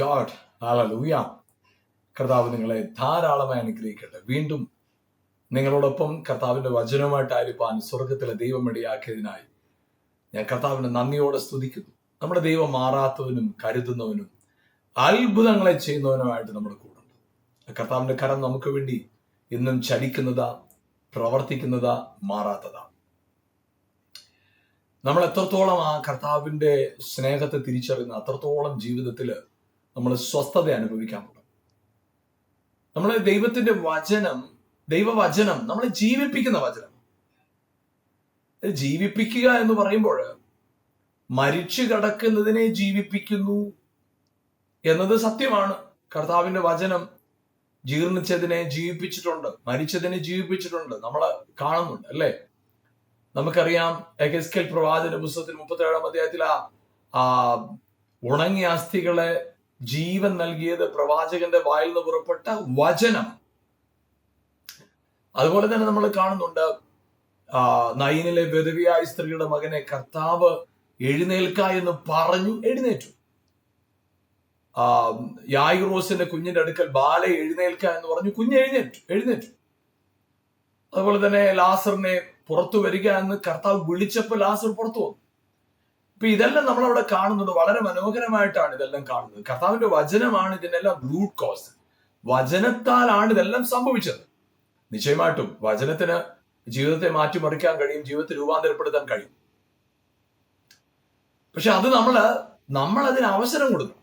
God hallelujah കർത്താവ് നിങ്ങളെ ധാരാളമായി അനുഗ്രഹിക്കട്ടെ. വീണ്ടും നിങ്ങളോടൊപ്പം കർത്താവിന്റെ വചനവുമായിട്ടായിരിക്കാൻ സ്വർഗത്തിലെ ദൈവം ഇടയാക്കിയതിനായി ഞാൻ കർത്താവിനെ നന്ദിയോടെ സ്തുതിക്കുന്നു. നമ്മുടെ ദൈവം മാറാത്തവനും കരുതുന്നവനും അത്ഭുതങ്ങളെ ചെയ്യുന്നവനുമായിട്ട് നമ്മുടെ കൂടുണ്ട് കർത്താവിന്റെ കരം നമുക്ക് വേണ്ടി ഇന്നും ചലിക്കുന്നതാ പ്രവർത്തിക്കുന്നതാ മാറാത്തതാ. നമ്മൾ എത്രത്തോളം ആ കർത്താവിന്റെ സ്നേഹത്തെ തിരിച്ചറിയുന്ന അത്രത്തോളം ജീവിതത്തിൽ നമ്മൾ സ്വസ്ഥത അനുഭവിക്കാൻ തുടങ്ങും നമ്മൾ ദൈവത്തിന്റെ വചനം ദൈവവചനം നമ്മളെ ജീവിപ്പിക്കുന്ന വചനം. ജീവിപ്പിക്കുക എന്ന് പറയുമ്പോൾ മരിച്ചു കിടക്കുന്നതിനെ ജീവിപ്പിക്കുന്നു എന്നത് സത്യമാണ്. കർത്താവിന്റെ വചനം ജീർണിച്ചതിനെ ജീവിപ്പിച്ചിട്ടുണ്ട് മരിച്ചതിനെ ജീവിപ്പിച്ചിട്ടുണ്ട് നമ്മൾ കാണുന്നുണ്ട് അല്ലേ? നമുക്കറിയാം എഗസ്കൽ പ്രവാചന പുസ്തകത്തിൽ മുപ്പത്തേഴാം അധ്യായത്തിൽ ആ ആ ഉണങ്ങിയ അസ്ഥികളെ ജീവൻ നൽകിയത് പ്രവാചകന്റെ വായിൽ നിന്ന് പുറപ്പെട്ട വചനം. അതുപോലെ തന്നെ നമ്മൾ കാണുന്നുണ്ട് ആ നൈനിലെ വെറുവിയായ സ്ത്രീയുടെ മകനെ കർത്താവ് എഴുന്നേൽക്ക എന്ന് പറഞ്ഞു എഴുന്നേറ്റു. ആ യായിറോസിന്റെ കുഞ്ഞിന്റെ അടുക്കൽ ബാല എഴുന്നേൽക്ക എന്ന് പറഞ്ഞു കുഞ്ഞ് എഴുന്നേറ്റു എഴുന്നേറ്റു. അതുപോലെ തന്നെ ലാസറിനെ പുറത്തു വരിക എന്ന് കർത്താവ് വിളിച്ചപ്പോൾ ലാസർ പുറത്തു വന്നു. ഇപ്പൊ ഇതെല്ലാം നമ്മളവിടെ കാണുന്നുണ്ട്. വളരെ മനോഹരമായിട്ടാണ് ഇതെല്ലാം കാണുന്നത്. കർത്താവിന്റെ വചനമാണ് ഇതിനെല്ലാം റൂട്ട് കോസ് വചനത്താലാണ് ഇതെല്ലാം സംഭവിച്ചത്. നിശ്ചയമായിട്ടും വചനത്തിന് ജീവിതത്തെ മാറ്റിമറിക്കാൻ കഴിയും ജീവിതത്തെ രൂപാന്തരപ്പെടുത്താൻ കഴിയും. പക്ഷെ അത് നമ്മൾ നമ്മൾ അതിന് അവസരം കൊടുക്കണം.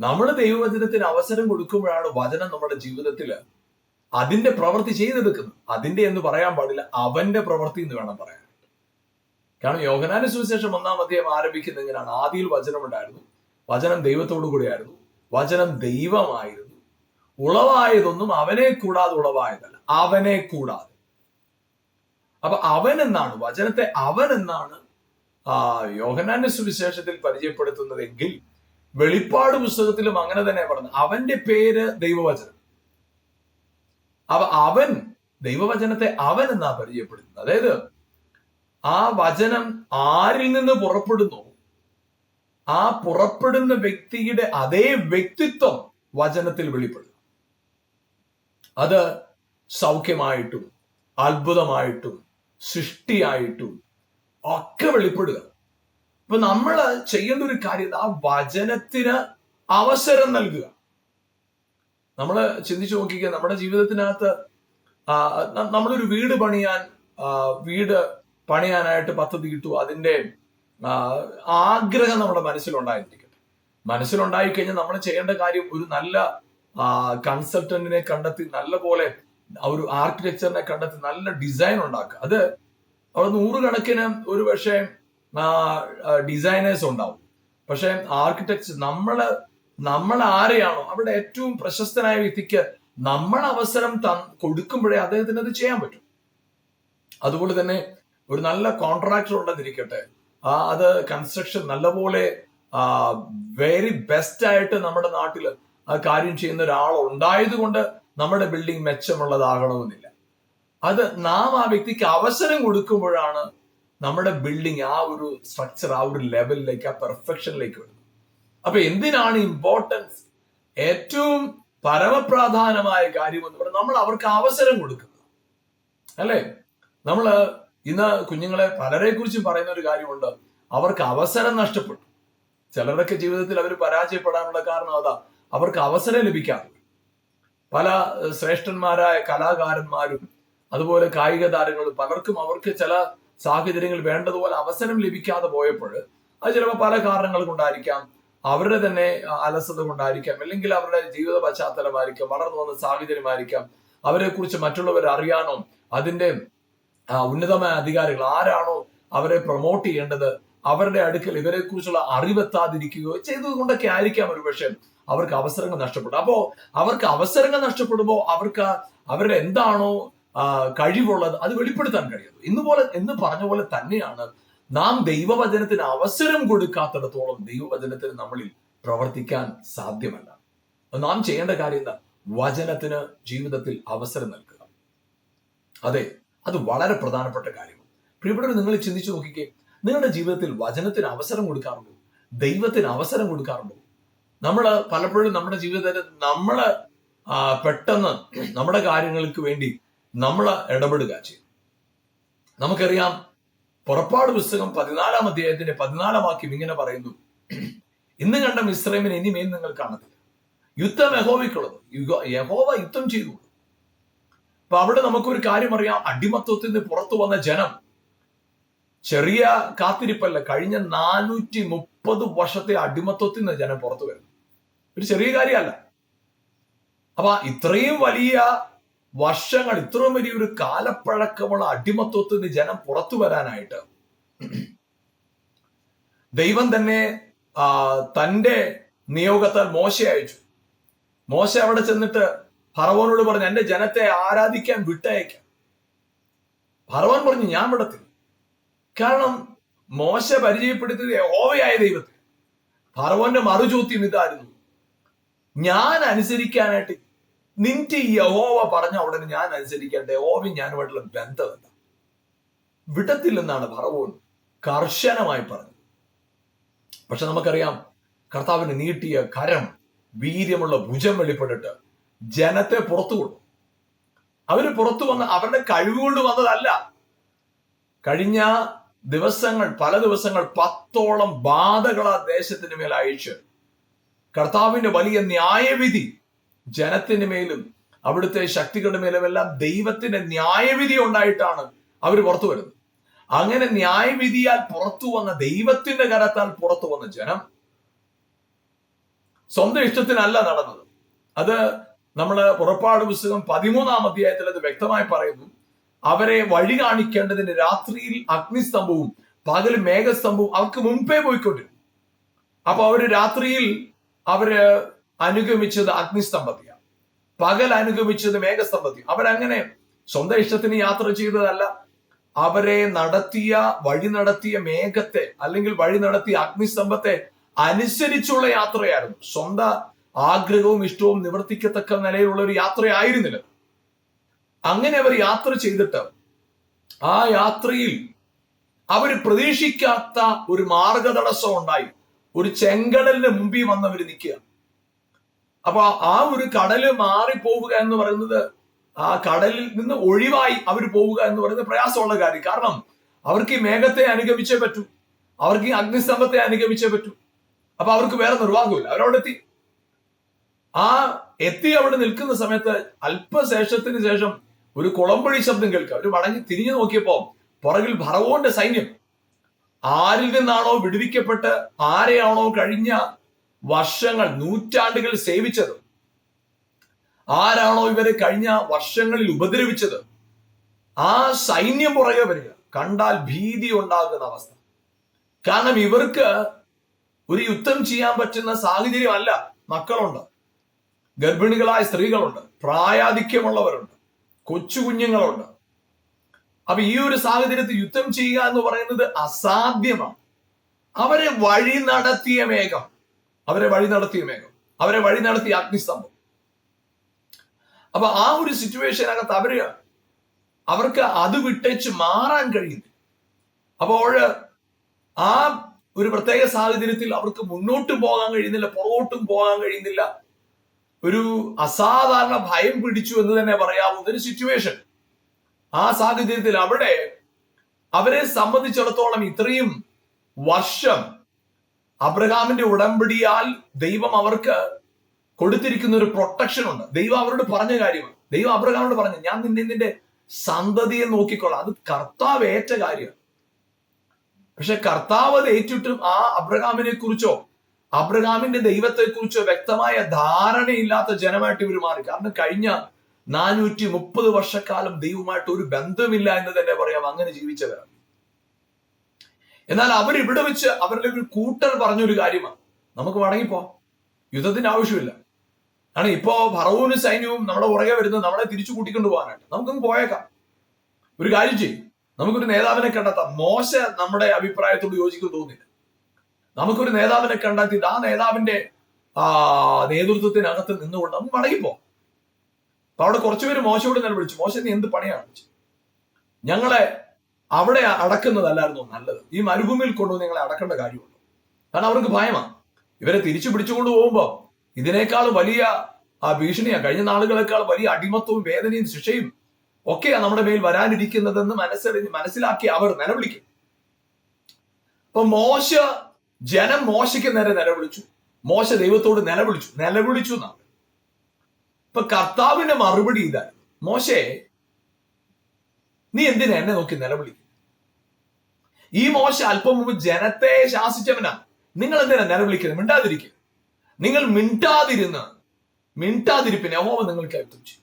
നമ്മൾ ദൈവവചനത്തിന് അവസരം കൊടുക്കുമ്പോഴാണ് വചനം നമ്മുടെ ജീവിതത്തിൽ അതിന്റെ പ്രവൃത്തി ചെയ്തെടുക്കുന്നത്. അതിന്റെ എന്ന് പറയാൻ പാടില്ല അവന്റെ പ്രവൃത്തി എന്ന് വേണം പറയാൻ. കാരണം യോഹനാന സുവിശേഷം ഒന്നാം അധ്യായം ആരംഭിക്കുന്ന എങ്ങനെയാണ്? ആദിയിൽ വചനം ഉണ്ടായിരുന്നു. വചനം ദൈവത്തോടു കൂടിയായിരുന്നു. വചനം ദൈവമായിരുന്നു. ഉളവായതൊന്നും അവനെ കൂടാതെ ഉളവായതല്ല. അവനെ കൂടാതെ. അപ്പൊ അവൻ എന്നാണ്? വചനത്തെ അവൻ എന്നാണ് ആ യോഹനാന്റെ സുവിശേഷത്തിൽ പരിചയപ്പെടുത്തുന്നതെങ്കിൽ വെളിപ്പാട് പുസ്തകത്തിലും അങ്ങനെ തന്നെ പറഞ്ഞു അവന്റെ പേര് ദൈവവചനം. അപ്പൊ അവൻ ദൈവവചനത്തെ അവൻ എന്നാ പരിചയപ്പെടുത്തുന്നത്? അതായത് ആ വചനം ആരിൽ നിന്ന് പുറപ്പെടുന്നു? ആ പുറപ്പെടുന്ന വ്യക്തിയുടെ അതേ വ്യക്തിത്വം വചനത്തിൽ വെളിപ്പെടും അത് സൗഖ്യമായിട്ടും അത്ഭുതമായിട്ടും സൃഷ്ടിയായിട്ടും ഒക്കെ വെളിപ്പെടുക. ഇപ്പൊ നമ്മൾ ചെയ്യേണ്ട ഒരു കാര്യം ആ വചനത്തിന് അവസരം നൽകുക. നമ്മൾ ചിന്തിച്ചു നോക്കിക്കുക നമ്മുടെ ജീവിതത്തിനകത്ത് നമ്മളൊരു വീട് പണിയാൻ വീട് പണിയാനായിട്ട് പദ്ധതി കിട്ടു അതിന്റെ ആഗ്രഹം നമ്മുടെ മനസ്സിലുണ്ടായിരിക്കട്ടെ മനസ്സിലുണ്ടായി കഴിഞ്ഞാൽ നമ്മൾ ചെയ്യേണ്ട കാര്യം ഒരു നല്ല കൺസൾട്ടന്റിനെ കണ്ടെത്തി നല്ല പോലെ ഒരു ആർക്കിടെക്ചറിനെ കണ്ടെത്തി നല്ല ഡിസൈൻ ഉണ്ടാക്കുക. അത് അവിടെ നൂറുകണക്കിന് ഒരു പക്ഷേ ഡിസൈനേഴ്സ് ഉണ്ടാവും. പക്ഷെ ആർക്കിടെക്ചർ നമ്മൾ നമ്മൾ ആരെയാണോ അവിടെ ഏറ്റവും പ്രശസ്തനായ വ്യക്തിക്ക് നമ്മൾ അവസരം കൊടുക്കുമ്പോഴേ അദ്ദേഹത്തിന് അത് ചെയ്യാൻ പറ്റും. അതുപോലെ തന്നെ ഒരു നല്ല കോൺട്രാക്ടർ ഉണ്ടെന്നിരിക്കട്ടെ. അത് കൺസ്ട്രക്ഷൻ നല്ലപോലെ വെരി ബെസ്റ്റ് ആയിട്ട് നമ്മുടെ നാട്ടിൽ ആ കാര്യം ചെയ്യുന്ന ഒരാൾ ഉണ്ടായതുകൊണ്ട് നമ്മുടെ ബിൽഡിംഗ് മെച്ചമുള്ളതാകണമെന്നില്ല. അത് നാം ആ വ്യക്തിക്ക് അവസരം കൊടുക്കുമ്പോഴാണ് നമ്മുടെ ബിൽഡിംഗ് ആ ഒരു സ്ട്രക്ചർ ആ ഒരു ലെവലിലേക്ക് ആ പെർഫെക്ഷനിലേക്ക് വരുന്നത്. അപ്പൊ എന്തിനാണ് ഇമ്പോർട്ടൻസ് ഏറ്റവും പരമപ്രാധാനമായ കാര്യം എന്ന് പറഞ്ഞാൽ നമ്മൾ അവർക്ക് അവസരം കൊടുക്കുന്നത്. അല്ലേ? നമ്മൾ ഇന്ന് കുഞ്ഞുങ്ങളെ പലരെ കുറിച്ചും പറയുന്ന ഒരു കാര്യമുണ്ട്. അവർക്ക് അവസരം നഷ്ടപ്പെട്ടു. ചിലരൊക്കെ ജീവിതത്തിൽ അവർ പരാജയപ്പെടാനുള്ള കാരണം അതാ. അവർക്ക് അവസരം ലഭിക്കാറില്ല പല ശ്രേഷ്ഠന്മാരായ കലാകാരന്മാരും അതുപോലെ കായിക താരങ്ങളും പലർക്കും അവർക്ക് ചില സാഹചര്യങ്ങൾ വേണ്ടതുപോലെ അവസരം ലഭിക്കാതെ പോയപ്പോൾ അത് ചിലപ്പോൾ പല കാരണങ്ങൾ കൊണ്ടായിരിക്കാം. അവരുടെ തന്നെ അലസത കൊണ്ടായിരിക്കാം. അല്ലെങ്കിൽ അവരുടെ ജീവിത പശ്ചാത്തലമായിരിക്കാം വളർന്നു വന്ന സാഹചര്യമായിരിക്കാം. അവരെ കുറിച്ച് മറ്റുള്ളവർ അറിയാനോ അതിന്റെ ഉന്നതമായ അധികാരികൾ ആരാണോ അവരെ പ്രൊമോട്ട് ചെയ്യേണ്ടത് അവരുടെ അടുക്കൽ ഇവരെ കുറിച്ചുള്ള അറിവെത്താതിരിക്കുകയോ ചെയ്തതുകൊണ്ടൊക്കെ ആയിരിക്കാം ഒരു പക്ഷേ അവർക്ക് അവസരങ്ങൾ നഷ്ടപ്പെടും. അപ്പോ അവർക്ക് അവസരങ്ങൾ നഷ്ടപ്പെടുമ്പോൾ അവർക്ക് അവരുടെ എന്താണോ കഴിവുള്ളത് അത് വെളിപ്പെടുത്താൻ കഴിയുന്നു. ഇന്ന് പോലെ എന്ന് പറഞ്ഞ പോലെ തന്നെയാണ് നാം ദൈവവചനത്തിന് അവസരം കൊടുക്കാത്തിടത്തോളം ദൈവവചനത്തിന് നമ്മളിൽ പ്രവർത്തിക്കാൻ സാധ്യമല്ല. നാം ചെയ്യേണ്ട കാര്യം എന്താ? വചനത്തിന് ജീവിതത്തിൽ അവസരം നൽകുക. അതെ അത് വളരെ പ്രധാനപ്പെട്ട കാര്യമാണ് പ്രിയപ്പെട്ടവർ നിങ്ങൾ ചിന്തിച്ചു നോക്കിക്കേ. നിങ്ങളുടെ ജീവിതത്തിൽ വചനത്തിന് അവസരം കൊടുക്കാറുണ്ടോ? ദൈവത്തിന് അവസരം കൊടുക്കാറുണ്ടോ? നമ്മൾ പലപ്പോഴും നമ്മുടെ ജീവിതത്തിൽ നമ്മൾ പെട്ടെന്ന് നമ്മുടെ കാര്യങ്ങൾക്ക് വേണ്ടി നമ്മൾ ഇടപെടുക ചെയ്യും. നമുക്കറിയാം പുറപ്പാട് പുസ്തകം പതിനാലാം അധ്യായത്തിന്റെ പതിനാലാം വാക്യം ഇങ്ങനെ പറയുന്നു. ഇന്ന് കണ്ട മിശ്രമിന് ഇനിമേൽ നിങ്ങൾ കാണത്തില്ല. യുദ്ധം യഹോവയ്ക്കുള്ളത്. യഹോവ യുദ്ധം ചെയ്തു. അപ്പൊ അവിടെ നമുക്കൊരു കാര്യം അറിയാം. അടിമത്വത്തിൽ നിന്ന് പുറത്തു വന്ന ജനം ചെറിയ കാത്തിരിപ്പല്ല കഴിഞ്ഞ നാനൂറ്റി മുപ്പത് വർഷത്തെ അടിമത്വത്തിൽ നിന്ന് ജനം പുറത്തു വരുന്നു. ഒരു ചെറിയ കാര്യമല്ല. അപ്പൊ ഇത്രയും വലിയ വർഷങ്ങൾ ഇത്രയും വലിയൊരു കാലപ്പഴക്കമുള്ള അടിമത്വത്തിൽ നിന്ന് ജനം പുറത്തു വരാനായിട്ട് ദൈവം തന്നെ തന്റെ നിയോഗത്താൽ മോശ അയച്ചു. മോശ അവിടെ ചെന്നിട്ട് ഫറവോനോട് പറഞ്ഞു എന്റെ ജനത്തെ ആരാധിക്കാൻ വിട്ടയക്കാം. ഫറവോൻ പറഞ്ഞു ഞാൻ വിടത്തില്ല. കാരണം മോശ പരിചയപ്പെടുത്തിയത് ഓവയായ ദൈവത്തെ ഫറവോന്റെ മറുചോദ്യം ഇതായിരുന്നു. ഞാൻ അനുസരിക്കാനായിട്ട് നിന്റെ ഈ യഹോവ പറഞ്ഞ ഉടനെ ഞാൻ അനുസരിക്കട്ടെ. യഹോവയും ഞാനുമായിട്ടുള്ള ബന്ധം എന്താ? വിടത്തില്ലെന്നാണ് ഫറവോൻ കർശനമായി പറഞ്ഞത്. പക്ഷെ നമുക്കറിയാം കർത്താവിന് നീട്ടിയ കരം വീര്യമുള്ള ഭുജം വെളിപ്പെട്ടിട്ട് ജനത്തെ പുറത്തു കൊണ്ടു അവർ പുറത്തു വന്ന് അവരുടെ കഴിവുകൊണ്ട് വന്നതല്ല. കഴിഞ്ഞ ദിവസങ്ങൾ പല ദിവസങ്ങൾ പത്തോളം ബാധകൾ ആ ദേശത്തിന് മേൽ അയച്ച് കർത്താവിന്റെ വലിയ ന്യായവിധി ജനത്തിന് മേലും അവിടുത്തെ ശക്തികളുടെ മേലും എല്ലാം ദൈവത്തിന്റെ ന്യായവിധി ഉണ്ടായിട്ടാണ് അവർ പുറത്തു വരുന്നത്. അങ്ങനെ ന്യായവിധിയാൽ പുറത്തു വന്ന ദൈവത്തിന്റെ കരത്താൽ പുറത്തു വന്ന ജനം സ്വന്തം ഇഷ്ടത്തിനല്ല നടന്നത്. അത് നമ്മൾ പുറപ്പാട് പുസ്തകം പതിമൂന്നാം അധ്യായത്തിൽ അത് വ്യക്തമായി പറയുന്നു. അവരെ വഴി കാണിക്കേണ്ടതിന് രാത്രിയിൽ അഗ്നിസ്തംഭവും പകൽ മേഘസ്തംഭവും അവർക്ക് മുമ്പേ പോയിക്കൊണ്ടിരുന്നു. അപ്പൊ അവർ രാത്രിയിൽ അവർ അനുഗമിച്ചത് അഗ്നിസ്തംഭത്തെയാണ്. പകൽ അനുഗമിച്ചത് മേഘസ്തംഭത്തെ അവരങ്ങനെ സ്വന്തം ഇഷ്ടത്തിന് യാത്ര ചെയ്തതല്ല. അവരെ നടത്തിയ വഴി നടത്തിയ മേഘത്തെ അല്ലെങ്കിൽ വഴി നടത്തിയ അഗ്നിസ്തംഭത്തെ അനുസരിച്ചുള്ള യാത്രയായിരുന്നു. സ്വന്തം ആഗ്രഹവും ഇഷ്ടവും നിവർത്തിക്കത്തക്ക നിലയിലുള്ള ഒരു യാത്രയായിരുന്നില്ല. അങ്ങനെ അവർ യാത്ര ചെയ്തിട്ട് ആ യാത്രയിൽ അവർ പ്രതീക്ഷിക്കാത്ത ഒരു മാർഗതടസ്സം ഉണ്ടായി. ഒരു ചെങ്കടലിന് മുമ്പിൽ വന്നവർ നിൽക്കുക. അപ്പൊ ആ ഒരു കടൽ മാറിപ്പോവുക എന്ന് പറയുന്നത് ആ കടലിൽ നിന്ന് ഒഴിവായി അവർ പോവുക എന്ന് പറയുന്നത് പ്രയാസമുള്ള കാര്യം. കാരണം അവർക്ക് ഈ മേഘത്തെ അനുഗമിച്ചേ പറ്റൂ. അവർക്ക് ഈ അഗ്നിസ്തംഭത്തെ അനുഗമിച്ചേ പറ്റൂ. അപ്പൊ അവർക്ക് വേറെ നിർവാഹമില്ല. അവരവിടെ എത്തി ആ എത്തി അവിടെ നിൽക്കുന്ന സമയത്ത് അല്പശേഷത്തിന് ശേഷം ഒരു കുളമ്പഴി ശബ്ദം കേൾക്കുക. ഒരു വടങ്ങി തിരിഞ്ഞു നോക്കിയപ്പോ പുറകിൽ ഭറവോന്റെ സൈന്യം. ആരിൽ നിന്നാണോ വിടുവിക്കപ്പെട്ട് ആരെയാണോ കഴിഞ്ഞ വർഷങ്ങൾ നൂറ്റാണ്ടുകൾ സേവിച്ചത്? ആരാണോ ഇവരെ കഴിഞ്ഞ വർഷങ്ങളിൽ ഉപദ്രവിച്ചത്? ആ സൈന്യം പുറകെ വരിക. കണ്ടാൽ ഭീതി ഉണ്ടാകുന്ന അവസ്ഥ. കാരണം ഇവർക്ക് ഒരു യുദ്ധം ചെയ്യാൻ പറ്റുന്ന സാഹചര്യമല്ല. മക്കളുണ്ട്. ഗർഭിണികളായ സ്ത്രീകളുണ്ട്. പ്രായാധിക്യമുള്ളവരുണ്ട്. കൊച്ചു കുഞ്ഞുങ്ങളുണ്ട്. അപ്പൊ ഈ ഒരു സാഹചര്യത്തിൽ യുദ്ധം ചെയ്യുക എന്ന് പറയുന്നത് അസാധ്യമാണ്. അവരെ വഴി നടത്തിയ മേഘം. അവരെ വഴി നടത്തിയ മേഘം. അവരെ വഴി നടത്തിയ അഗ്നിസ്തംഭം. അപ്പൊ ആ ഒരു സിറ്റുവേഷനകത്ത് അവർ അവർക്ക് അത് വിട്ടേച്ച് മാറാൻ കഴിയുന്നു അപ്പോൾ ആ ഒരു പ്രത്യേക സാഹചര്യത്തിൽ അവർക്ക് മുന്നോട്ടും പോകാൻ കഴിയുന്നില്ല പുറകോട്ടും പോകാൻ കഴിയുന്നില്ല. ഒരു അസാധാരണ ഭയം പിടിച്ചു എന്ന് തന്നെ പറയാവുന്ന ഒരു സിറ്റുവേഷൻ ആ സാഹചര്യത്തിൽ അവിടെ അവരെ സംബന്ധിച്ചിടത്തോളം ഇത്രയും വർഷം അബ്രഹാമിന്റെ ഉടമ്പടിയാൽ ദൈവം അവർക്ക് കൊടുത്തിരിക്കുന്ന ഒരു പ്രൊട്ടക്ഷൻ ഉണ്ട്. ദൈവം അവരോട് പറഞ്ഞ കാര്യമാണ്. ദൈവം അബ്രഹാമിനോട് പറഞ്ഞു ഞാൻ നിന്നെ നിന്റെ സന്തതിയെ നോക്കിക്കൊള്ളാം. അത് കർത്താവ് ഏറ്റ കാര്യമാണ് പക്ഷെ കർത്താവ് അത് ഏറ്റിട്ടും ആ അബ്രഹാമിനെ കുറിച്ചോ അബ്രഹാമിന്റെ ദൈവത്തെ കുറിച്ചോ വ്യക്തമായ ധാരണയില്ലാത്ത ജനമായിട്ട് ഇവർ മാറി. കാരണം കഴിഞ്ഞ നാനൂറ്റി മുപ്പത് വർഷക്കാലം ദൈവമായിട്ട് ഒരു ബന്ധമില്ല എന്ന് തന്നെ പറയാം. അങ്ങനെ ജീവിച്ചവരാണ്. എന്നാൽ അവർ ഇവിടെ വെച്ച് അവരുടെ ഒരു കൂട്ടർ പറഞ്ഞൊരു കാര്യമാണ്. നമുക്ക് മടങ്ങിപ്പോ യുദ്ധത്തിന്റെ ആവശ്യമില്ല. ആണ് ഇപ്പോ ഭറവൂനും സൈന്യവും നമ്മുടെ പുറകെ വരുന്നത് നമ്മളെ തിരിച്ചു കൂട്ടിക്കൊണ്ട് പോകാനായിട്ട്. നമുക്കൊന്ന് പോയേക്കാം. ഒരു കാര്യം ചെയ്യും. നമുക്കൊരു നേതാവിനെ കണ്ടെത്താം. മോശ നമ്മുടെ അഭിപ്രായത്തോട് യോജിക്കും തോന്നില്ല നമുക്കൊരു നേതാവിനെ കണ്ടെത്തിയിട്ട് ആ നേതാവിന്റെ ആ നേതൃത്വത്തിനകത്ത് നിന്നുകൊണ്ട് നമുക്ക് മടങ്ങിപ്പോ അപ്പൊ അവിടെ കുറച്ചുപേര് മോശയോട് തന്നെ വിളിച്ചു. മോശം നീ എന്ത് പണിയാണ് ഞങ്ങളെ അവിടെ അടക്കുന്നതല്ലായിരുന്നു നല്ലത്. ഈ മരുഭൂമിയിൽ കൊണ്ടുവന്ന് ഞങ്ങളെ അടക്കേണ്ട കാര്യമുള്ളൂ കാരണം അവർക്ക് ഭയമാണ് ഇവരെ തിരിച്ചു പിടിച്ചുകൊണ്ട് പോകുമ്പോൾ ഇതിനേക്കാൾ വലിയ ആ ഭീഷണിയാണ് കഴിഞ്ഞ നാളുകളെക്കാൾ വലിയ അടിമത്വവും വേദനയും ശിക്ഷയും ഒക്കെയാ നമ്മുടെ മേൽ വരാനിരിക്കുന്നതെന്ന് മനസ്സറിഞ്ഞ് മനസ്സിലാക്കി അവർ നിലവിളിക്കും. അപ്പൊ മോശ ജനം മോശയ്ക്ക് നേരെ നിലവിളിച്ചു. മോശ ദൈവത്തോട് നിലവിളിച്ചു. നിലവിളിച്ചു എന്നാണ്. ഇപ്പൊ കർത്താവിന്റെ മറുപടി ഇതായിരുന്നു മോശേ നീ എന്തിനാ എന്നെ നോക്കി നിലവിളിക്കും ഈ മോശ അല്പം മുമ്പ് ജനത്തെ ശാസിച്ചവനാ. നിങ്ങൾ എന്തിനാ നിലവിളിക്കുന്നത് മിണ്ടാതിരിക്കുക നിങ്ങൾ മിണ്ടാതിരുന്ന് മിണ്ടാതിരിപ്പിനെ യഹോവ നിങ്ങൾക്ക് എത്തിച്ചു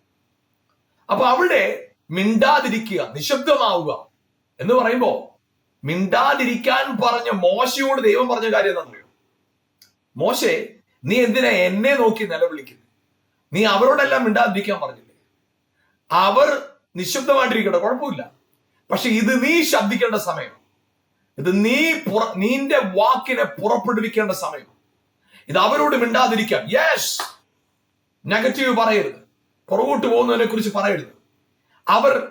അപ്പൊ അവിടെ മിണ്ടാതിരിക്കുക നിശബ്ദമാവുക എന്ന് പറയുമ്പോ മിണ്ടാതിരിക്കാൻ പറഞ്ഞ മോശയോട് ദൈവം പറഞ്ഞ കാര്യം എന്താണെന്നറിയോ മോശെ നീ എന്തിനാ എന്നെ നോക്കി നിലവിളിക്കുന്നത് നീ അവരോടെല്ലാം മിണ്ടാതിരിക്കാൻ പറഞ്ഞില്ലേ? അവർ നിശബ്ദമായിട്ടിരിക്കട്ടെ കുഴപ്പമില്ല. പക്ഷെ ഇത് നീ ശബ്ദിക്കേണ്ട സമയം. ഇത് നീ പുറ നീന്റെ വാക്കിനെ പുറപ്പെടുവിക്കേണ്ട സമയം. ഇത് അവരോട് മിണ്ടാതിരിക്കാം യെസ് നെഗറ്റീവ് പറയരുത്. പുറകോട്ട് പോകുന്നതിനെ കുറിച്ച് പറയരുത്. അവർ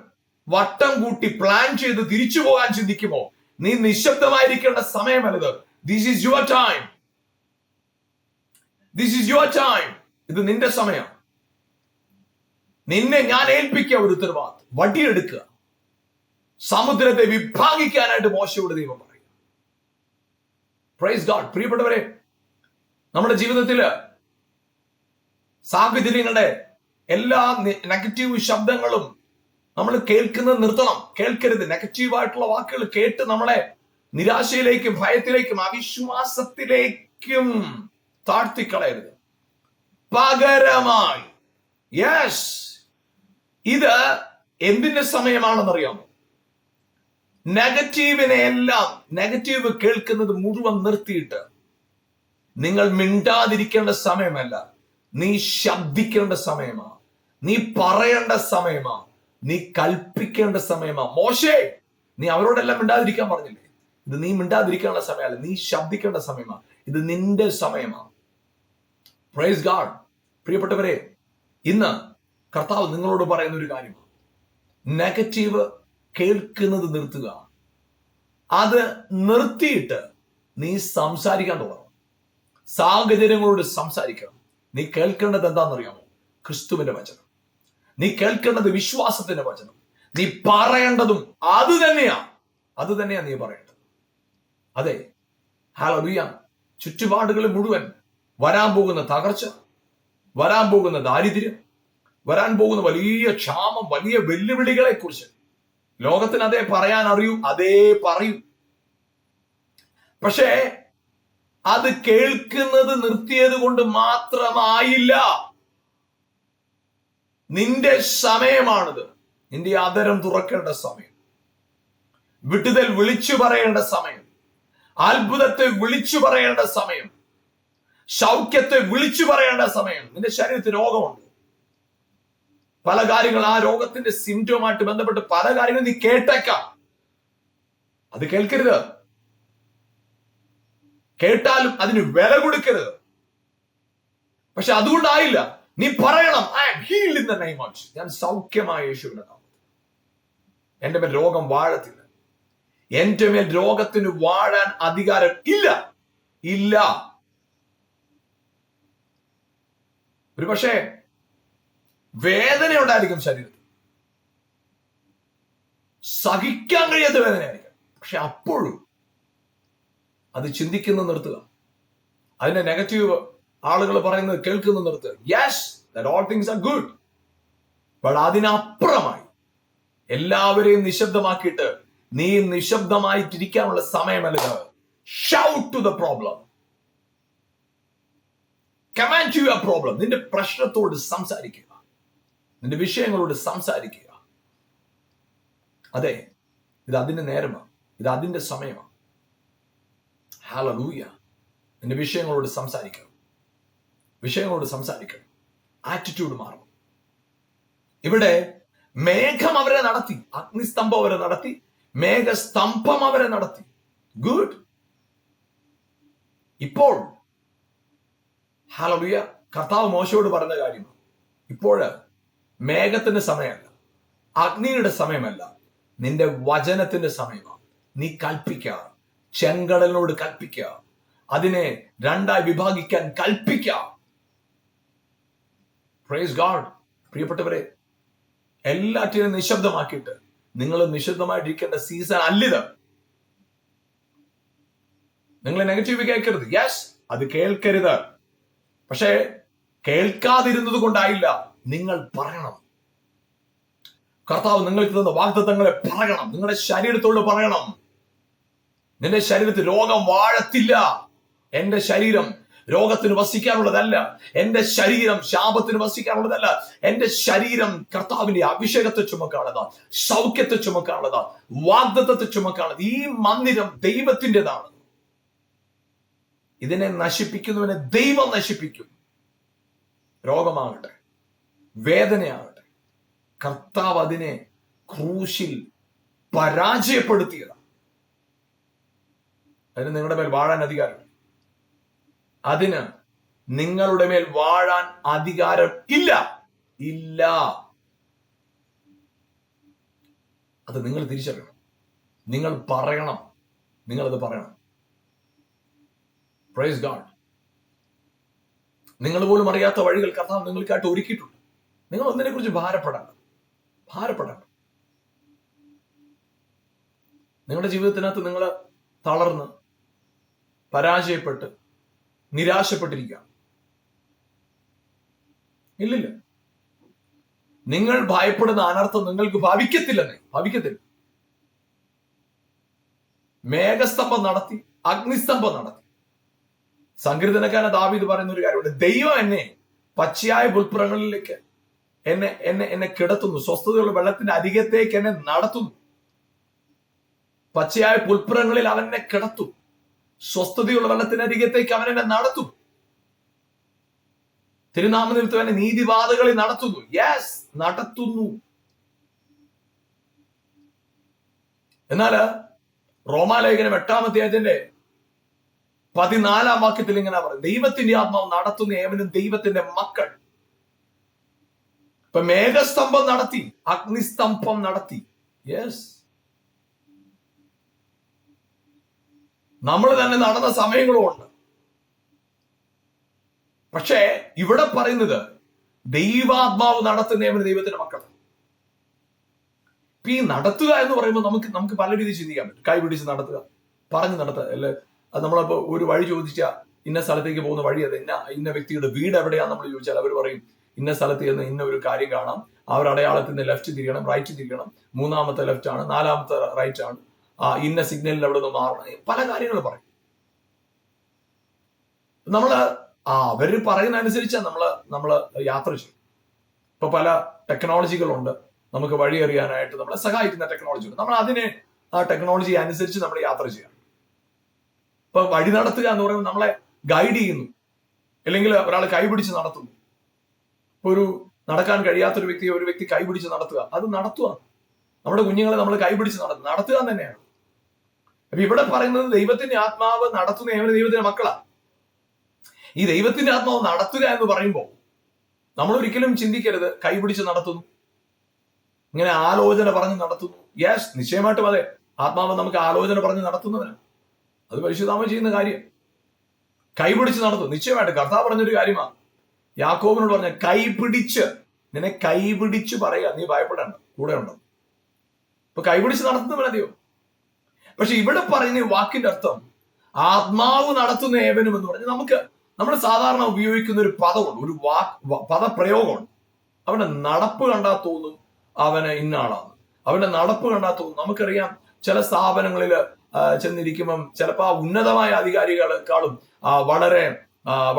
വട്ടം കൂട്ടി പ്ലാൻ ചെയ്ത് തിരിച്ചു പോകാൻ ചിന്തിക്കുമോ? നീ നിശബ്ദമായിരിക്കേണ്ട സമയമല്ലത് this is your time this is your time ഇത് നിന്റെ സമയം. നിന്നെ ഞാൻ ഏൽപ്പിക്കുക ഒരു ഉത്തരവാദിത്വം. വടിയെടുക്കുക. സമുദ്രത്തെ വിഭാഗിക്കാനായിട്ട് മോശയോട് ദൈവം പറയും പ്രൈസ് ഗാഡ് പ്രിയപ്പെട്ടവരെ നമ്മുടെ ജീവിതത്തിൽ സാഹചര്യങ്ങളുടെ എല്ലാ നെഗറ്റീവ് ശബ്ദങ്ങളും നമ്മൾ കേൾക്കുന്നത് നിർത്തണം. കേൾക്കരുത്. നെഗറ്റീവ് ആയിട്ടുള്ള വാക്കുകൾ കേട്ട് നമ്മളെ നിരാശയിലേക്കും ഭയത്തിലേക്കും അവിശ്വാസത്തിലേക്കും താഴ്ത്തിക്കളയരുത്. പകരമായി. യെസ് ഇത് എന്തിന്റെ സമയമാണെന്നറിയാമോ? നെഗറ്റീവിനെ എല്ലാം നെഗറ്റീവ് കേൾക്കുന്നത് മുഴുവൻ നിർത്തിയിട്ട് നിങ്ങൾ മിണ്ടാതിരിക്കേണ്ട സമയമല്ല. നീ ശബ്ദിക്കേണ്ട സമയമാണ്. നീ പറയേണ്ട സമയമാ നീ കൽപ്പിക്കേണ്ട സമയമാ. മോശേ നീ അവരോടെല്ലാം മിണ്ടാതിരിക്കാൻ പറഞ്ഞില്ലേ? ഇത് നീ മിണ്ടാതിരിക്കാനുള്ള സമയമല്ല നീ ശബ്ദിക്കേണ്ട സമയമാ. ഇത് നിന്റെ സമയമാ. പ്രൈസ് ഗാഡ് പ്രിയപ്പെട്ടവരെ ഇന്ന് കർത്താവ് നിങ്ങളോട് പറയുന്ന ഒരു കാര്യം. നെഗറ്റീവ് കേൾക്കുന്നത് നിർത്തുക. അത് നിർത്തിയിട്ട് നീ സംസാരിക്കാൻ തുടങ്ങണം. സാഹചര്യങ്ങളോട് സംസാരിക്കണം. നീ കേൾക്കേണ്ടത് എന്താണെന്നറിയാമോ? ക്രിസ്തുവിന്റെ വചനം. നീ കേൾക്കേണ്ടത് വിശ്വാസത്തിന്റെ വചനം. നീ പറയേണ്ടതും അത് തന്നെയാ. അത് തന്നെയാ നീ പറയേണ്ടത്. അതെ ഹാലറിയ ചുറ്റുപാടുകൾ മുഴുവൻ വരാൻ പോകുന്ന തകർച്ച വരാൻ പോകുന്ന ദാരിദ്ര്യം വരാൻ പോകുന്ന വലിയ ക്ഷാമം വലിയ വെല്ലുവിളികളെ കുറിച്ച് ലോകത്തിന് അതേ പറയാൻ അറിയൂ അതേ പറയൂ. പക്ഷേ അത് കേൾക്കുന്നത് നിർത്തിയത് കൊണ്ട് മാത്രമായില്ല. നിന്റെ സമയമാണിത്. നിന്റെ അതരം തുറക്കേണ്ട സമയം. വിട്ടുതൽ വിളിച്ചു പറയേണ്ട സമയം. അത്ഭുതത്തെ വിളിച്ചു പറയേണ്ട സമയം. സൗഖ്യത്തെ വിളിച്ചു പറയേണ്ട സമയം. നിന്റെ ശരീരത്തിൽ രോഗമുണ്ട്. പല കാര്യങ്ങൾ ആ രോഗത്തിന്റെ സിംറ്റവുമായിട്ട് ബന്ധപ്പെട്ട് പല കാര്യങ്ങളും നീ കേട്ടേക്കാം. അത് കേൾക്കരുത്. കേട്ടാലും അതിന് വില കൊടുക്കരുത്. പക്ഷെ അതുകൊണ്ടായില്ല. നീ പറയണം I healed in the name of ഞാൻ സൗഖ്യമായ യേശുവിന്റെ നാമത്തിൽ. എന്റെ മേൽ രോഗം വാഴത്തില്ല. എന്റെ മേൽ രോഗത്തിന് വാഴാൻ അധികാരം ഇല്ല. ഇല്ല. ഒരു പക്ഷേ വേദന ഉണ്ടായിരിക്കും ശരീരത്തിൽ. സഹിക്കാൻ കഴിയാത്ത വേദനയായിരിക്കും. പക്ഷെ അപ്പോഴും അത് ചിന്തിക്കുന്ന നിർത്തുക. അതിന്റെ നെഗറ്റീവ് ആളുകൾ പറയുന്നത് കേൾക്കുന്ന നിർത്ത് yes all things are good but അതിനപ്പുറമായി എല്ലാവരെയും നിശബ്ദമാക്കിയിട്ട് നീ നിശബ്ദമായിട്ടിരിക്കാനുള്ള സമയമല്ല shout to the problem command to your problem നിന്റെ പ്രശ്നത്തോട് സംസാരിക്കുക. നിന്റെ വിഷയങ്ങളോട് സംസാരിക്കുക. അതെ ഇത് അതിന്റെ നേരമാണ്. ഇത് അതിന്റെ സമയമാണ്. ഹാലൂയ നിന്റെ വിഷയങ്ങളോട് സംസാരിക്കണം വിഷയങ്ങളോട് സംസാരിക്കണം. ആറ്റിറ്റ്യൂഡ് മാറണം. ഇവിടെ മേഘം അവരെ നടത്തി അഗ്നിസ്തംഭം അവരെ നടത്തി മേഘസ്തംഭം അവരെ നടത്തി. ഗുഡ് ഇപ്പോൾ ഹാലലുയ കർത്താവ് മോശയോട് പറഞ്ഞ കാര്യമാണ് ഇപ്പോഴ് മേഘത്തിന്റെ സമയമല്ല. അഗ്നിയുടെ സമയമല്ല. നിന്റെ വചനത്തിന്റെ സമയമാണ്. നീ കൽപ്പിക്കുക. ചെങ്കടലിനോട് കൽപ്പിക്കുക. അതിനെ രണ്ടായി വിഭാഗിക്കാൻ കൽപ്പിക്കാം പ്രൈസ് ഗാഡ് പ്രിയപ്പെട്ടവരെ എല്ലാറ്റിനും നിശബ്ദമാക്കിയിട്ട് നിങ്ങൾ നിശബ്ദമായിട്ടിരിക്കേണ്ട സീസൺ അല്ലിത് നിങ്ങൾ നെഗറ്റീവ് കേൾക്കരുത്. യെസ് അത് കേൾക്കരുത്. പക്ഷേ കേൾക്കാതിരുന്നത് കൊണ്ടായില്ല നിങ്ങൾ പറയണം. കർത്താവ് നിങ്ങൾക്ക് തന്ന വാഗ്ദത്തങ്ങളെ പറയണം. നിങ്ങളുടെ ശരീരത്തോട് പറയണം. നിന്റെ ശരീരത്തിൽ രോഗം വാഴത്തില്ല. എന്റെ ശരീരം രോഗത്തിന് വസിക്കാനുള്ളതല്ല. എന്റെ ശരീരം ശാപത്തിന് വസിക്കാനുള്ളതല്ല. എന്റെ ശരീരം കർത്താവിന്റെ അഭിഷേകത്തെ ചുമക്കാനുള്ളതാ സൗഖ്യത്തെ ചുമക്കാനുള്ളതാ വാഗ്ദത്തത്തെ ചുമക്കാനുള്ളത്. ഈ മന്ദിരം ദൈവത്തിന്റെതാണ്. ഇതിനെ നശിപ്പിക്കുന്നവനെ ദൈവം നശിപ്പിക്കും. രോഗമാകട്ടെ വേദനയാകട്ടെ കർത്താവ് അതിനെ ക്രൂശിൽ പരാജയപ്പെടുത്തിയതാണ് അതിന് നിങ്ങളുടെ മേൽ വാഴാൻ അധികാരമില്ല. അതിന് നിങ്ങളുടെ മേൽ വാഴാൻ അധികാരം ഇല്ല. ഇല്ല. അത് നിങ്ങൾ തിരിച്ചറിയണം. നിങ്ങൾ പറയണം. നിങ്ങളത് പറയണം. പ്രൈസ് ഗാഡ് നിങ്ങൾ പോലും അറിയാത്ത വഴികൾ കർത്താവ് നിങ്ങൾക്കായിട്ട് ഒരുക്കിയിട്ടുണ്ട്. നിങ്ങൾ ഒന്നിനെ കുറിച്ച് ഭാരപ്പെടണം ഭാരപ്പെടണം നിങ്ങളുടെ ജീവിതത്തിനകത്ത് നിങ്ങൾ തളർന്ന് പരാജയപ്പെട്ട് നിരാശപ്പെട്ടിരിക്കുക ഇല്ലില്ല. നിങ്ങൾ ഭയപ്പെടുന്ന അനർത്ഥം നിങ്ങൾക്ക് ഭവിക്കത്തില്ലെന്നേ ഭവിക്കത്തില്ല. മേഘസ്തംഭം നടത്തി അഗ്നിസ്തംഭം നടത്തി. സങ്കീർത്തനക്കാരൻ ദാവീദ് പറയുന്ന ഒരു കാര്യമുണ്ട് ദൈവം എന്നെ പച്ചയായ പുൽപ്പുറങ്ങളിലേക്ക് എന്നെ എന്നെ എന്നെ കിടത്തുന്നു. സ്വസ്ഥതയുള്ള വെള്ളത്തിന്റെ അരികത്തേക്ക് എന്നെ നടത്തുന്നു. പച്ചയായ പുൽപ്പുറങ്ങളിൽ അവൻ എന്നെ കിടത്തും സ്വസ്ഥതയുള്ള വെള്ളത്തിനരികത്തേക്ക് അവൻ എന്നെ നടത്തും. തിരുനാമനിമിത്തം എന്നെ നീതിവാദകളിൽ നടത്തുന്നു. യെസ് നടത്തുന്നു. എന്നാൽ റോമാലേഖനം എട്ടാമത്തെ അതിന്റെ പതിനാലാം വാക്യത്തിൽ ഇങ്ങനെ പറയും ദൈവത്തിന്റെ ആത്മാവ് നടത്തുന്ന ഏവനും ദൈവത്തിന്റെ മക്കൾ. ഇപ്പൊ മേഘസ്തംഭം നടത്തി അഗ്നിസ്തംഭം നടത്തി. യെസ് നമ്മൾ തന്നെ നടന്ന സമയങ്ങളുമുണ്ട് പക്ഷേ ഇവിടെ പറയുന്നത് ദൈവാത്മാവ് നടത്തുന്ന ഏവനും ദൈവത്തിന്റെ മക്കൾ ഈ നടത്തുക എന്ന് പറയുമ്പോൾ നമുക്ക് നമുക്ക് പല രീതിയിൽ ചിന്തിക്കാൻ പറ്റും. കൈ പിടിച്ച് നടത്തുക. പറഞ്ഞ് നടത്തുക. അല്ലെ? അത് നമ്മളപ്പോ ഒരു വഴി ചോദിച്ച ഇന്ന സ്ഥലത്തേക്ക് പോകുന്ന വഴി അത് ഇന്ന ഇന്ന വ്യക്തിയുടെ വീട് എവിടെയാന്ന് നമ്മൾ ചോദിച്ചാൽ അവർ പറയും ഇന്ന സ്ഥലത്ത് ചെന്ന് ഇന്ന ഒരു കാര്യം കാണാം. അവർ അടയാളത്തിന്റെ ലെഫ്റ്റ് തിരിയണം റൈറ്റ് തിരിയണം. മൂന്നാമത്തെ ലെഫ്റ്റ് ആണ് നാലാമത്തെ റൈറ്റ് ആണ് ഇന്ന സിഗ്നലിൽ അവിടെ നിന്ന് മാറണം. പല കാര്യങ്ങൾ പറയും. നമ്മൾ ആ അവർ പറയുന്ന അനുസരിച്ചാണ് നമ്മൾ നമ്മൾ യാത്ര ചെയ്യും. ഇപ്പൊ പല ടെക്നോളജികളുണ്ട്. നമുക്ക് വഴി അറിയാനായിട്ട് നമ്മളെ സഹായിക്കുന്ന ടെക്നോളജി ഉണ്ട് നമ്മൾ അതിനെ ആ ടെക്നോളജി അനുസരിച്ച് നമ്മൾ യാത്ര ചെയ്യണം. ഇപ്പൊ വഴി നടത്തുക എന്ന് പറയുമ്പോൾ നമ്മളെ ഗൈഡ് ചെയ്യുന്നു. അല്ലെങ്കിൽ ഒരാൾ കൈപിടിച്ച് നടത്തുന്നു. ഒരു നടക്കാൻ കഴിയാത്തൊരു വ്യക്തിയെ ഒരു വ്യക്തി കൈപിടിച്ച് നടത്തുക. അത് നടത്തുക നമ്മുടെ കുഞ്ഞുങ്ങളെ നമ്മൾ കൈപിടിച്ച് നടത്തുക നടത്തുക തന്നെയാണ്. അപ്പൊ ഇവിടെ പറയുന്നത് ദൈവത്തിന്റെ ആത്മാവ് നടത്തുന്ന ഏവന് ദൈവത്തിന്റെ മക്കളാ. ഈ ദൈവത്തിന്റെ ആത്മാവ് നടത്തുക എന്ന് പറയുമ്പോൾ നമ്മൾ ഒരിക്കലും ചിന്തിക്കരുത് കൈപിടിച്ച് നടത്തുന്നു. ഇങ്ങനെ ആലോചന പറഞ്ഞ് നടത്തുന്നു. യെസ് നിശ്ചയമായിട്ടും അതെ. ആത്മാവ് നമുക്ക് ആലോചന പറഞ്ഞ് നടത്തുന്നവനാണ്. അത് പരിശുദ്ധാമ ചെയ്യുന്ന കാര്യം. കൈപിടിച്ച് നടത്തും. നിശ്ചയമായിട്ട് കർത്താവ് പറഞ്ഞൊരു കാര്യമാണ്. യാക്കോബിനോട് പറഞ്ഞ കൈപിടിച്ച് നിന്നെ കൈപിടിച്ച് പറയുക. നീ ഭയപ്പെടേണ്ട. കൂടെ ഉണ്ടോ? ഇപ്പൊ കൈപിടിച്ച് നടത്തുന്നവനതെയോ പക്ഷെ ഇവിടെ പറയുന്ന വാക്കിന്റെ അർത്ഥം ആത്മാവ് നടത്തുന്ന ഏവനും എന്ന് പറഞ്ഞ് നമുക്ക് നമ്മൾ സാധാരണ ഉപയോഗിക്കുന്ന ഒരു പദമുണ്ട് ഒരു വാക്ക് പദപ്രയോഗമുണ്ട് അവന്റെ നടപ്പ് കണ്ടാൽ തോന്നും അവന് ഇന്നാളാണ്. അവന്റെ നടപ്പ് കണ്ടാൽ തോന്നും. നമുക്കറിയാം ചില സ്ഥാപനങ്ങളിൽ ചെന്നിരിക്കുമ്പം ചിലപ്പോൾ ആ ഉന്നതമായ അധികാരികളെക്കാളും വളരെ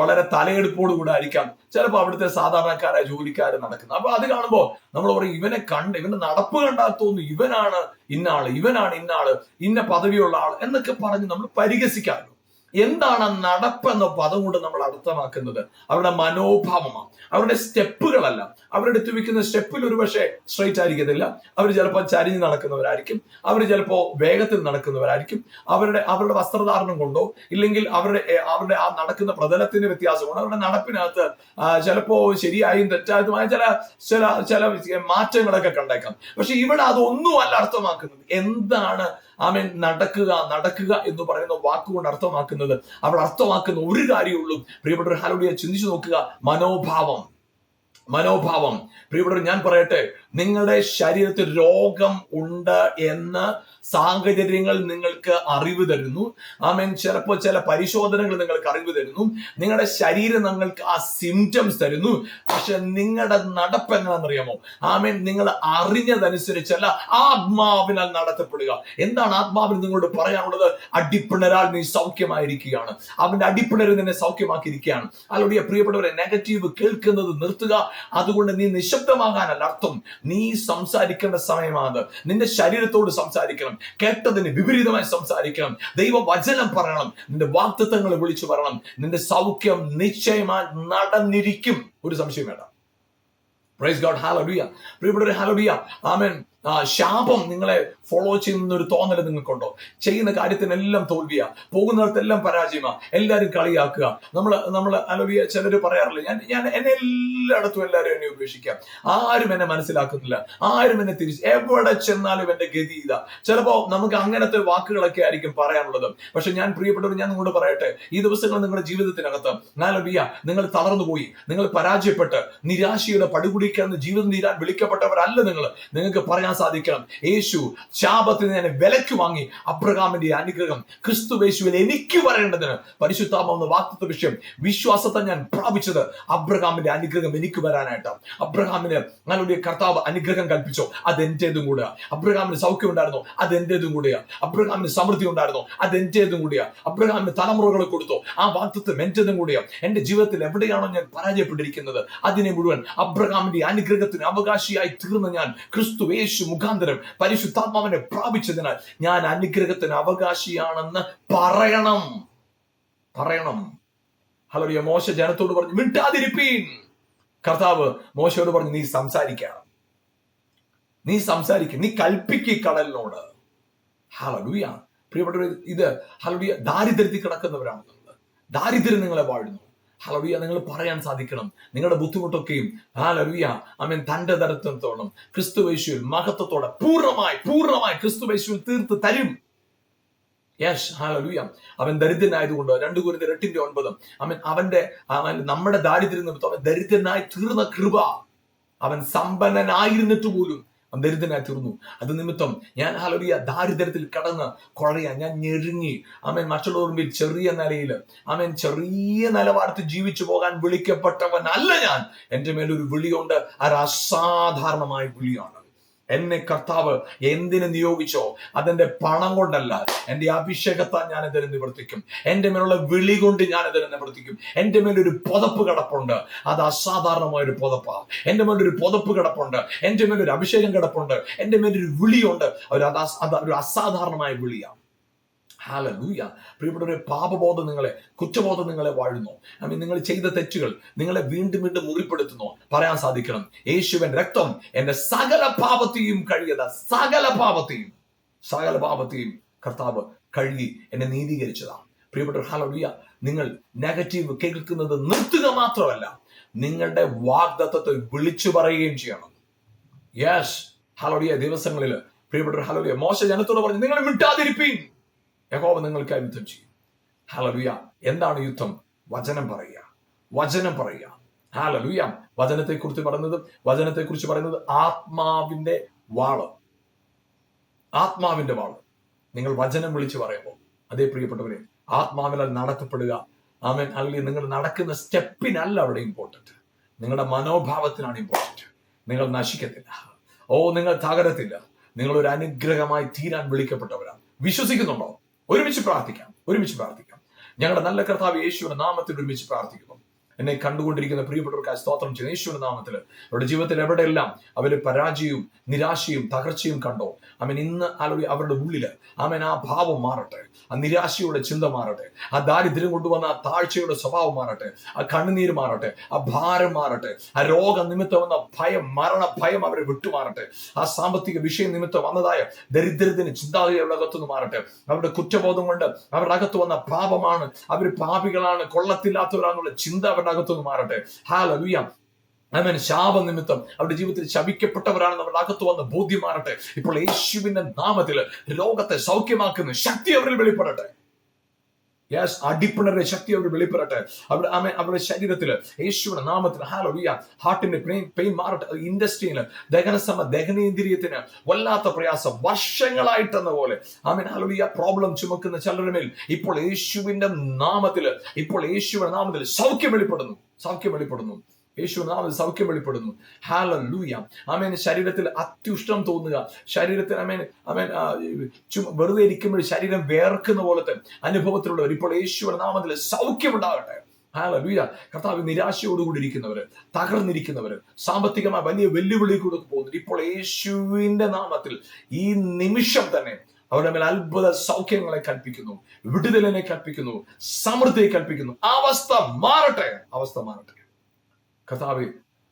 വളരെ തലയെടുപ്പോടുകൂടെ ആയിരിക്കാം. ചിലപ്പോൾ അവിടുത്തെ സാധാരണക്കാരായ ജോലിക്കാർ നടക്കുന്നത്. അപ്പൊ അത് കാണുമ്പോൾ നമ്മൾ പറയും ഇവനെ കണ്ട് ഇവന്റെ നടപ്പ് കണ്ടാൽ തോന്നുന്നു ഇവനാണ് ഇന്നാൾ ഇവനാണ് ഇന്നാൾ ഇന്ന പദവിയുള്ള ആൾ എന്നൊക്കെ പറഞ്ഞ് നമ്മൾ പരിഹസിക്കാറുണ്ട്. എന്താണ് നടപ്പ് എന്ന പദം കൊണ്ട് നമ്മൾ അർത്ഥമാക്കുന്നത്? അവരുടെ മനോഭാവമാണ്. അവരുടെ സ്റ്റെപ്പുകളല്ല. അവരെടുത്ത് വെക്കുന്ന സ്റ്റെപ്പിൽ ഒരു പക്ഷേ സ്ട്രൈറ്റ് ആയിരിക്കത്തില്ല. അവർ ചിലപ്പോൾ ചരിഞ്ഞ് നടക്കുന്നവരായിരിക്കും. അവർ ചിലപ്പോൾ വേഗത്തിൽ നടക്കുന്നവരായിരിക്കും. അവരുടെ അവരുടെ വസ്ത്രധാരണം കൊണ്ടോ ഇല്ലെങ്കിൽ അവരുടെ അവരുടെ ആ നടക്കുന്ന പ്രതലത്തിന്റെ വ്യത്യാസം കൊണ്ടോ അവരുടെ നടപ്പിനകത്ത് ചിലപ്പോൾ ശരിയായും തെറ്റായതുമായ ചില ചില ചില മാറ്റങ്ങളൊക്കെ കണ്ടേക്കാം. പക്ഷെ ഇവിടെ അതൊന്നും അല്ല അർത്ഥമാക്കുന്നത്. എന്താണ് ആമേൻ നടക്കുക നടക്കുക എന്ന് പറയുന്ന വാക്കുകൊണ്ട് അർത്ഥമാക്കുന്നത്. അവൾ അർത്ഥമാക്കുന്ന ഒരു കാര്യമുള്ളൂ. പ്രിയപ്പെട്ടവർ ഹാലോഡിയ ചിന്തിച്ചു നോക്കുക. മനോഭാവം. മനോഭാവം. പ്രിയപ്പെട്ടവർ ഞാൻ പറയട്ടെ നിങ്ങളുടെ ശരീരത്തിൽ രോഗം ഉണ്ട് എന്ന് സാഹചര്യങ്ങൾ നിങ്ങൾക്ക് അറിവ് തരുന്നു. ആമേൻ. ചിലപ്പോൾ ചില പരിശോധനകൾ നിങ്ങൾക്ക് അറിവ് തരുന്നു. നിങ്ങളുടെ ശരീരം നിങ്ങൾക്ക് ആ സിംറ്റംസ് തരുന്നു. പക്ഷെ നിങ്ങളുടെ നടപ്പ് എങ്ങനെയാണെന്നറിയാമോ? ആമേൻ. നിങ്ങൾ അറിഞ്ഞതനുസരിച്ചല്ല ആത്മാവിനാൽ നടത്തപ്പെടുക. എന്താണ് ആത്മാവിന് നിങ്ങളോട് പറയാനുള്ളത്? അടിപ്പിണരാൽ നീ സൗഖ്യമായിരിക്കുകയാണ്. അവന്റെ അടിപ്പിണര് നിന്നെ സൗഖ്യമാക്കിയിരിക്കുകയാണ്. അതിലൂടെ പ്രിയപ്പെട്ടവരെ നെഗറ്റീവ് കേൾക്കുന്നത് നിർത്തുക. അതുകൊണ്ട് നീ നിശബ്ദമാകാനല്ല അർത്ഥം. നീ സംസാരിക്കേണ്ട സമയമാണ് നിന്റെ ശരീരത്തോട് സംസാരിക്കണം. കേട്ടതിന് വിപരീതമായി സംസാരിക്കണം. ദൈവ വചനം പറയണം. നിന്റെ വാക്തത്വങ്ങൾ വിളിച്ചു പറയണം. നിന്റെ സൗഖ്യം നിശ്ചയമായി നടന്നിരിക്കും. ഒരു സംശയം വേണ്ട. പ്രൈസ് ഗോഡ് ഹാലബിയ പ്രിയപ്പെട്ടവരെ ഹാലബിയ ആമൻ ആ ശാപം നിങ്ങളെ ഫോളോ ചെയ്യുന്ന ഒരു തോന്നൽ നിങ്ങൾക്കുണ്ടോ? ചെയ്യുന്ന കാര്യത്തിനെല്ലാം തോൽവിയാ. പോകുന്നിടത്തെല്ലാം പരാജയമാ. എല്ലാരും കളിയാക്കുക. നമ്മൾ നമ്മൾ അലവിയ ചിലർ പറയാറില്ല ഞാൻ ഞാൻ എന്നെ എല്ലായിടത്തും എല്ലാവരും എന്നെ ഉപേക്ഷിക്കാം. ആരും എന്നെ മനസ്സിലാക്കുന്നില്ല. ആരും എന്നെ തിരിച്ച് എവിടെ ചെന്നാലും എന്റെ ഗതി ഇതാ. ചിലപ്പോ നമുക്ക് അങ്ങനത്തെ വാക്കുകളൊക്കെ ആയിരിക്കും പറയാനുള്ളത്. പക്ഷെ ഞാൻ പ്രിയപ്പെട്ടവർ ഞാൻ നിങ്ങളോട് പറയട്ടെ ഈ ദിവസങ്ങൾ നിങ്ങളുടെ ജീവിതത്തിനകത്ത് നാലബിയ നിങ്ങൾ തളർന്നു പോയി നിങ്ങൾ പരാജയപ്പെട്ട് നിരാശയുടെ പടുകുടിക്കാൻ ജീവിതം തീരാൻ വിളിക്കപ്പെട്ടവരല്ല നിങ്ങൾ. നിങ്ങൾക്ക് പറയാൻ സാധിക്കണം. യേശു ശാപത്തിന് നിന്ന് വിലക്ക് വാങ്ങി അബ്രഹാമിന്റെ അനുഗ്രഹം ക്രിസ്തു വേശുവിൽ എനിക്ക് വരേണ്ടതിന് പരിശുദ്ധാമെന്ന വാക്തത്വ വിഷയം വിശ്വാസത്തെ ഞാൻ പ്രാപിച്ചത് അബ്രഹാമിന്റെ അനുഗ്രഹം എനിക്ക് വരാനായിട്ട്. അബ്രഹാമിന് ഞങ്ങളുടെ കർത്താവ് അനുഗ്രഹം കൽപ്പിച്ചോ. അത് എന്റേതും കൂടെയാ. അബ്രഹാമിന് സൗഖ്യം ഉണ്ടായിരുന്നോ. അത് എന്റേതും കൂടെയാ. അബ്രഹാമിന് സമൃദ്ധി ഉണ്ടായിരുന്നോ. അത് എന്റേതും കൂടെയാ. അബ്രഹാമിന് തലമുറകൾ കൊടുത്തു. ആ വാക്തത്വം എന്റേതും കൂടെയാ. എന്റെ ജീവിതത്തിൽ എവിടെയാണോ ഞാൻ പരാജയപ്പെട്ടിരിക്കുന്നത്? അതിനെ മുഴുവൻ അബ്രഹാമിന്റെ അനുഗ്രഹത്തിന് അവകാശിയായി തീർന്ന ഞാൻ ക്രിസ്തു യേശു മുഖാന്തരം പരിശുദ്ധാത്മാവിനെ പ്രാപിച്ചതിനാൽ ഞാൻ അനുഗ്രഹത്തിന് അവകാശിയാണെന്ന് പറയണം. പറയണം. ഹലോ മോശ ജനത്തോട് പറഞ്ഞു മിണ്ടാതിരിപ്പീൻ. കർത്താവ് മോശയോട് പറഞ്ഞു നീ സംസാരിക്കണം നീ സംസാരിക്ക. നീ കൽപ്പിക്ക് കടലിനോട്. ഹലലുയ പ്രിയപ്പെട്ടവർ ഇത് ഹലലുയ ദാരിദ്ര്യത്തിൽ കിടക്കുന്നവരാണ്. ദാരിദ്ര്യം നിങ്ങളെ വാഴുന്നു. ഹലവിയ നിങ്ങൾ പറയാൻ സാധിക്കണം. നിങ്ങളുടെ ബുദ്ധിമുട്ടൊക്കെയും ഹലവിയ അമീൻ തന്റെ തരത്തോളം ക്രിസ്തുവേശുവിൽ മഹത്വത്തോടെ പൂർണമായി പൂർണമായി ക്രിസ്തുവേശുവിൽ തീർത്ത് തരും. യെസ് ഹാലലുയ അവൻ ദരിദ്രനായതുകൊണ്ട് രണ്ടു കുരുന്ന് എട്ടിന്റെ ഒൻപതും അവൻ അവന്റെ നമ്മുടെ ദാരിദ്ര്യം നിമിത്തം അവൻ ദരിദ്രനായി തീർന്ന കൃപ. അവൻ സമ്പന്നനായിരുന്നിട്ട് പോലും ദരിദ്രനായി തീർന്നു. അത് നിമിത്തം ഞാൻ ഹലറിയ ദാരിദ്ര്യത്തിൽ കടന്ന് കുഴറിയ ഞാൻ ഞെരുങ്ങി. അവൻ മറ്റുള്ളവർ ചെറിയ നിലയിൽ അവൻ ചെറിയ നിലവാരത്തിൽ ജീവിച്ചു പോകാൻ വിളിക്കപ്പെട്ടവൻ അല്ല ഞാൻ. എന്റെ മേലൊരു വിളിയുണ്ട്. അത് അസാധാരണമായ വിളിയാണ്. എന്നെ കർത്താവ് എന്തിനു നിയോഗിച്ചോ അതെന്റെ പണം കൊണ്ടല്ല എന്റെ അഭിഷേകത്താൽ ഞാൻ ഇതിനെ നിവർത്തിക്കും. എന്റെ മേലുള്ള വിളി കൊണ്ട് ഞാൻ ഇതിനെ നിവർത്തിക്കും. എന്റെ മേലൊരു പുതപ്പ് കിടപ്പുണ്ട്. അത് അസാധാരണമായ ഒരു പുതപ്പാണ് എന്റെ മേലൊരു പുതപ്പ് കിടപ്പുണ്ട്. എന്റെ മേലൊരു അഭിഷേകം കിടപ്പുണ്ട്. എന്റെ മേലൊരു വിളിയുണ്ട്. ഒരു അത് അത് ഒരു അസാധാരണമായ വിളിയാണ് ഹാലൂയ പ്രിയപ്പെട്ടവരെ പാപബോധം നിങ്ങളെ കുറ്റബോധം നിങ്ങളെ വാഴുന്നു. ഐ മീൻ നിങ്ങൾ ചെയ്ത തെറ്റുകൾ നിങ്ങളെ വീണ്ടും വീണ്ടും മുറിപ്പെടുത്തുന്നു. പറയാൻ സാധിക്കണം. യേശുവൻ രക്തം എന്റെ സകല പാപത്തെയും കഴിയത സകല പാപത്തെയും. സകല പാപത്തെയും കർത്താവ് കഴുകി എന്നെ നീതീകരിച്ചതാണ് പ്രിയപ്പെട്ട ഹാലൂയ നിങ്ങൾ നെഗറ്റീവ് കേൾക്കുന്നത് നിർത്തുക മാത്രമല്ല നിങ്ങളുടെ വാഗ്ദത്തത്തെ വിളിച്ചു പറയുകയും ചെയ്യണം. യെസ് ഹലോഡിയ ദിവസങ്ങളിൽ പ്രിയപ്പെട്ട ഹലോഡിയ മോശ ജനത്തോട് പറഞ്ഞു നിങ്ങൾ വിട്ടാതിരിപ്പീൻ യഹോവ നിങ്ങൾക്കായി യുദ്ധം ചെയ്യും. ഹാലലുയ എന്താണ് യുദ്ധം? വചനം പറയുക. വചനം പറയുക. ഹാലലുയ വചനത്തെ കുറിച്ച് പറയുന്നത് വചനത്തെ കുറിച്ച് പറയുന്നത് ആത്മാവിന്റെ വാൾ. ആത്മാവിന്റെ വാൾ. നിങ്ങൾ വചനം വിളിച്ച് പറയുമ്പോൾ. അതേ പ്രിയപ്പെട്ടവരെ ആത്മാവിനാൽ നടത്തപ്പെടുക. ആമേൻ. അല്ലെങ്കിൽ നിങ്ങൾ നടക്കുന്ന സ്റ്റെപ്പിനല്ല അവിടെ ഇമ്പോർട്ടന്റ് നിങ്ങളുടെ മനോഭാവത്തിനാണ് ഇമ്പോർട്ടന്റ് നിങ്ങൾ നശിക്കത്തില്ല. ഓ നിങ്ങൾ തകരത്തില്ല. നിങ്ങൾ ഒരു അനുഗ്രഹമായി തീരാൻ വിളിക്കപ്പെട്ടവരാണ്. വിശ്വസിക്കുന്നുണ്ടോ? ഒരുമിച്ച് പ്രാർത്ഥിക്കാം. ഒരുമിച്ച് പ്രാർത്ഥിക്കാം. ഞങ്ങളുടെ നല്ല കർത്താവ് യേശുവിന്റെ നാമത്തിൽ ഒരുമിച്ച് പ്രാർത്ഥിക്കുന്നു. എന്നെ കണ്ടുകൊണ്ടിരിക്കുന്ന പ്രിയപ്പെട്ടവർക്കായി സ്തോത്രം ചെയ്യുന്ന. നാമത്തിൽ അവരുടെ ജീവിതത്തിൽ എവിടെയെല്ലാം അവർ പരാജയവും നിരാശയും തകർച്ചയും കണ്ടോ? അവൻ ഇന്ന് ആലോചി അവരുടെ ഉള്ളിൽ അവൻ ആ ഭാവം മാറട്ടെ. ആ നിരാശയുടെ ചിന്ത മാറട്ടെ. ആ ദാരിദ്ര്യം കൊണ്ടുവന്ന ആ താഴ്ചയുടെ സ്വഭാവം മാറട്ടെ. ആ കണ്ണുനീര് മാറട്ടെ. ആ ഭാരം മാറട്ടെ. ആ രോഗ നിമിത്തം വന്ന ഭയം മരണ ഭയം അവരെ വിട്ടുമാറട്ടെ. ആ സാമ്പത്തിക വിഷയം നിമിത്തം വന്നതായ ദരിദ്രത്തിന് ചിന്താഗതി അവരുടെ അകത്തുനിന്ന് മാറട്ടെ. അവരുടെ കുറ്റബോധം കൊണ്ട് അവരുടെ അകത്ത് വന്ന പാപമാണ്. അവർ പാപികളാണ് കൊള്ളത്തില്ലാത്തവരാണെന്നുള്ള ചിന്ത അവരുടെ അകത്തുനിന്ന് മാറട്ടെ. ഹാലലുയ അവൻ ശാപനിമിത്തം അവരുടെ ജീവിതത്തിൽ ശപിക്കപ്പെട്ടവരാണെന്ന് അവരുടെ അകത്ത് വന്ന് ബോധ്യമാറട്ടെ ഇപ്പോൾ യേശുവിന്റെ നാമത്തിൽ രോഗത്തെ സൗഖ്യമാക്കുന്ന ശക്തി അവരിൽ വെളിപ്പെടട്ടെ. യെസ് അടിപ്പിണരുടെ ശക്തി അവർ വെളിപ്പെടട്ടെ ആമേ അവരുടെ ശരീരത്തിൽ യേശുവിന്റെ നാമത്തിൽ ഹാലോറിയ ഹാർട്ടിന്റെ പെയിൻ പെയിൻ മാറട്ടെ. ഇൻഡസ്ട്രിയിൽ ദഹന സമ ദഹനേന്ദ്രിയത്തിന് വല്ലാത്ത പ്രയാസം വർഷങ്ങളായിട്ടെന്ന പോലെ. ആമേൻ ഹാലോറിയ പ്രോബ്ലം ചുമക്കുന്ന ചിലരുടെ മേൽ ഇപ്പോൾ യേശുവിന്റെ നാമത്തിൽ ഇപ്പോൾ യേശുവിന്റെ നാമത്തിൽ സൗഖ്യം വെളിപ്പെടുന്നു. സൗഖ്യം വെളിപ്പെടുന്നു. യേശു നാമത്തിൽ സൗഖ്യം വെളിപ്പെടുന്നു. ഹാല ലൂയ ആമേൻ. ശരീരത്തിൽ അത്യുഷ്ടം തോന്നുക. ശരീരത്തിൽ അമേൻ അമേൻ വെറുതെ ഇരിക്കുമ്പോൾ ശരീരം വേർക്കുന്ന പോലത്തെ അനുഭവത്തിലുള്ളവർ ഇപ്പോൾ യേശുവിന്റെ നാമത്തിൽ സൗഖ്യമുണ്ടാകട്ടെ ഹാല ലൂയ കർത്താവ് നിരാശയോടുകൂടി ഇരിക്കുന്നവര് തകർന്നിരിക്കുന്നവര് സാമ്പത്തികമായ വലിയ വെല്ലുവിളി കൂടെ പോകുന്നു ഇപ്പോൾ യേശുവിന്റെ നാമത്തിൽ ഈ നിമിഷം തന്നെ അവരുടെ മേൽ അത്ഭുത സൗഖ്യങ്ങളെ കൽപ്പിക്കുന്നു. വിടുതലിനെ കൽപ്പിക്കുന്നു. സമൃദ്ധിയെ കൽപ്പിക്കുന്നു. അവസ്ഥ മാറട്ടെ. അവസ്ഥ മാറട്ടെ. കർത്താവ്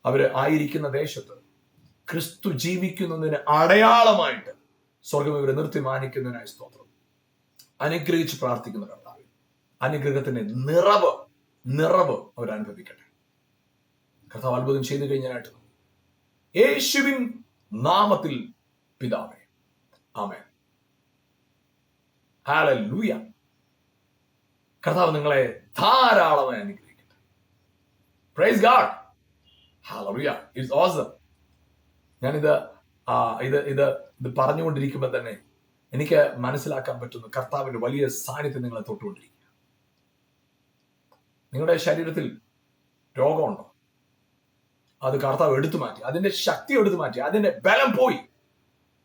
അവർ ആയിരിക്കുന്ന ദേശത്ത് ക്രിസ്തു ജീവിക്കുന്നതിന് അടയാളമായിട്ട് സ്വർഗം ഇവരെ നിർത്തി മാനിക്കുന്നതിനായി സ്തോത്രം. അനുഗ്രഹിച്ച് പ്രാർത്ഥിക്കുന്ന കർത്താവ് അനുഗ്രഹത്തിന്റെ നിറവ് നിറവ് അവരനുഭവിക്കട്ടെ അനുഭവിക്കട്ടെ. കർത്താവ് അത്ഭുതം ചെയ്തു കഴിഞ്ഞായിട്ട് യേശുവിൻ നാമത്തിൽ പിതാവേ ആമേൻ. ഹാലൂയ കർത്താവ് നിങ്ങളെ ധാരാളമായി അനുഗ്രഹിക്കട്ടെ. Praise God hallelujah it's awesome ഞാനിത് ഇത് ഇത് ഇത് പറഞ്ഞുകൊണ്ടിരിക്കുമ്പോൾ തന്നെ എനിക്ക് മനസ്സിലാക്കാൻ പറ്റുന്നു കർത്താവിന്റെ വലിയ സാന്നിധ്യം നിങ്ങളെ തൊട്ടുകൊണ്ടിരിക്കുക. നിങ്ങളുടെ ശരീരത്തിൽ രോഗമുണ്ടോ? അത് കർത്താവ് എടുത്തു മാറ്റി അതിന്റെ ശക്തി എടുത്തു മാറ്റി അതിന്റെ ബലം പോയി.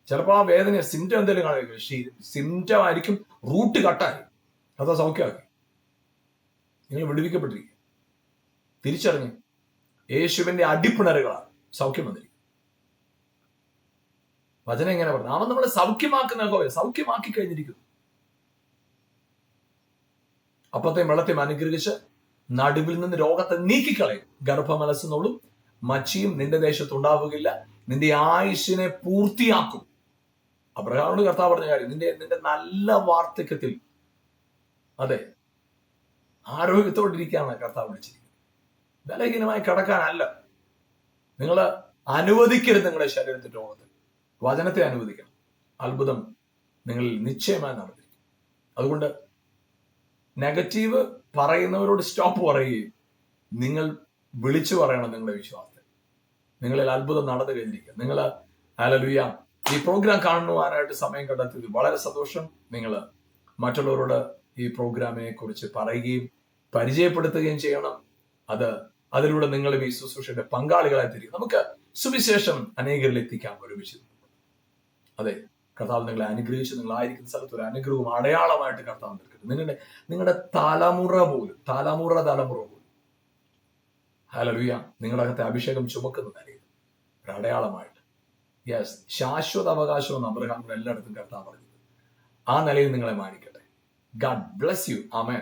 ചിലപ്പോൾ ആ വേദന സിംറ്റം എന്തെങ്കിലും കാണുമായിരിക്കും സിംറ്റം ആയിരിക്കും റൂട്ട് കട്ടായി അത് സൗഖ്യമാക്കി നിങ്ങൾ വിടുവിക്കപ്പെട്ടിരിക്കുക. തിരിച്ചറിഞ്ഞ് യേശുവിന്റെ അടിപ്പിണറുകളാണ് സൗഖ്യം വന്നിരിക്കുന്നത് വചനം എങ്ങനെ പറഞ്ഞു. അവൻ നമ്മളെ സൗഖ്യമാക്കുന്ന സൗഖ്യമാക്കി കഴിഞ്ഞിരിക്കുന്നു. അപ്പത്തെ വെള്ളത്തെ അനുഗ്രഹിച്ച് നടുവിൽ നിന്ന് രോഗത്തെ നീക്കിക്കളയും. ഗർഭമലസുന്നോളും മച്ചിയും നിന്റെ ദേശത്ത് ഉണ്ടാവുകയില്ല. നിന്റെ ആയുഷിനെ പൂർത്തിയാക്കും. അബ്രഹാമിനോട് കർത്താവ് പറഞ്ഞ കാര്യം നിന്റെ നിന്റെ നല്ല വാർദ്ധക്യത്തിൽ അതെ ആരോഗ്യത്തോടിരിക്കാനാണ് കർത്താവ് വിളിച്ചിരിക്കുന്നത്. ബലഹീനമായി കിടക്കാനല്ല. നിങ്ങൾ അനുവദിക്കരുത് നിങ്ങളുടെ ശരീരത്തിൽ രോഗത്തിൽ വചനത്തെ അനുവദിക്കണം. അത്ഭുതം നിങ്ങളിൽ നിശ്ചയമായി നടന്നിരിക്കും. അതുകൊണ്ട് നെഗറ്റീവ് പറയുന്നവരോട് സ്റ്റോപ്പ് പറയുകയും നിങ്ങൾ വിളിച്ചു പറയണം നിങ്ങളുടെ വിശ്വാസത്തെ. നിങ്ങളിൽ അത്ഭുതം നടന്നു കഴിഞ്ഞിരിക്കുക നിങ്ങൾ അലലുയ ഈ പ്രോഗ്രാം കാണുവാനായിട്ട് സമയം കണ്ടെത്തിയത് വളരെ സന്തോഷം. നിങ്ങൾ മറ്റുള്ളവരോട് ഈ പ്രോഗ്രാമിനെ കുറിച്ച് പറയുകയും പരിചയപ്പെടുത്തുകയും ചെയ്യണം. അത് അതിലൂടെ നിങ്ങളും ഈ ശുശ്രൂഷയുടെ പങ്കാളികളായി തീരും. നമുക്ക് സുവിശേഷം അനേകരിൽ എത്തിക്കാം ഒരുമിച്ച്. അതെ കർത്താവ് നിങ്ങളെ അനുഗ്രഹിച്ച് നിങ്ങളായിരിക്കുന്ന സ്ഥലത്ത് ഒരു അനുഗ്രഹവും അടയാളമായിട്ട് കർത്താവ് നിൽക്കട്ടെ. നിങ്ങളുടെ നിങ്ങളുടെ തലമുറ പോലും തലമുറ തലമുറ പോലും. നിങ്ങളുടെ അകത്തെ അഭിഷേകം ചുമക്കുന്ന നിലയിൽ ഒരു അടയാളമായിട്ട്. യെസ് ശാശ്വത അവകാശം എന്ന് അബ്രഹാമിന് എല്ലായിടത്തും കർത്താവ് പറഞ്ഞു ആ നിലയിൽ നിങ്ങളെ മാനിക്കട്ടെ. God bless you amen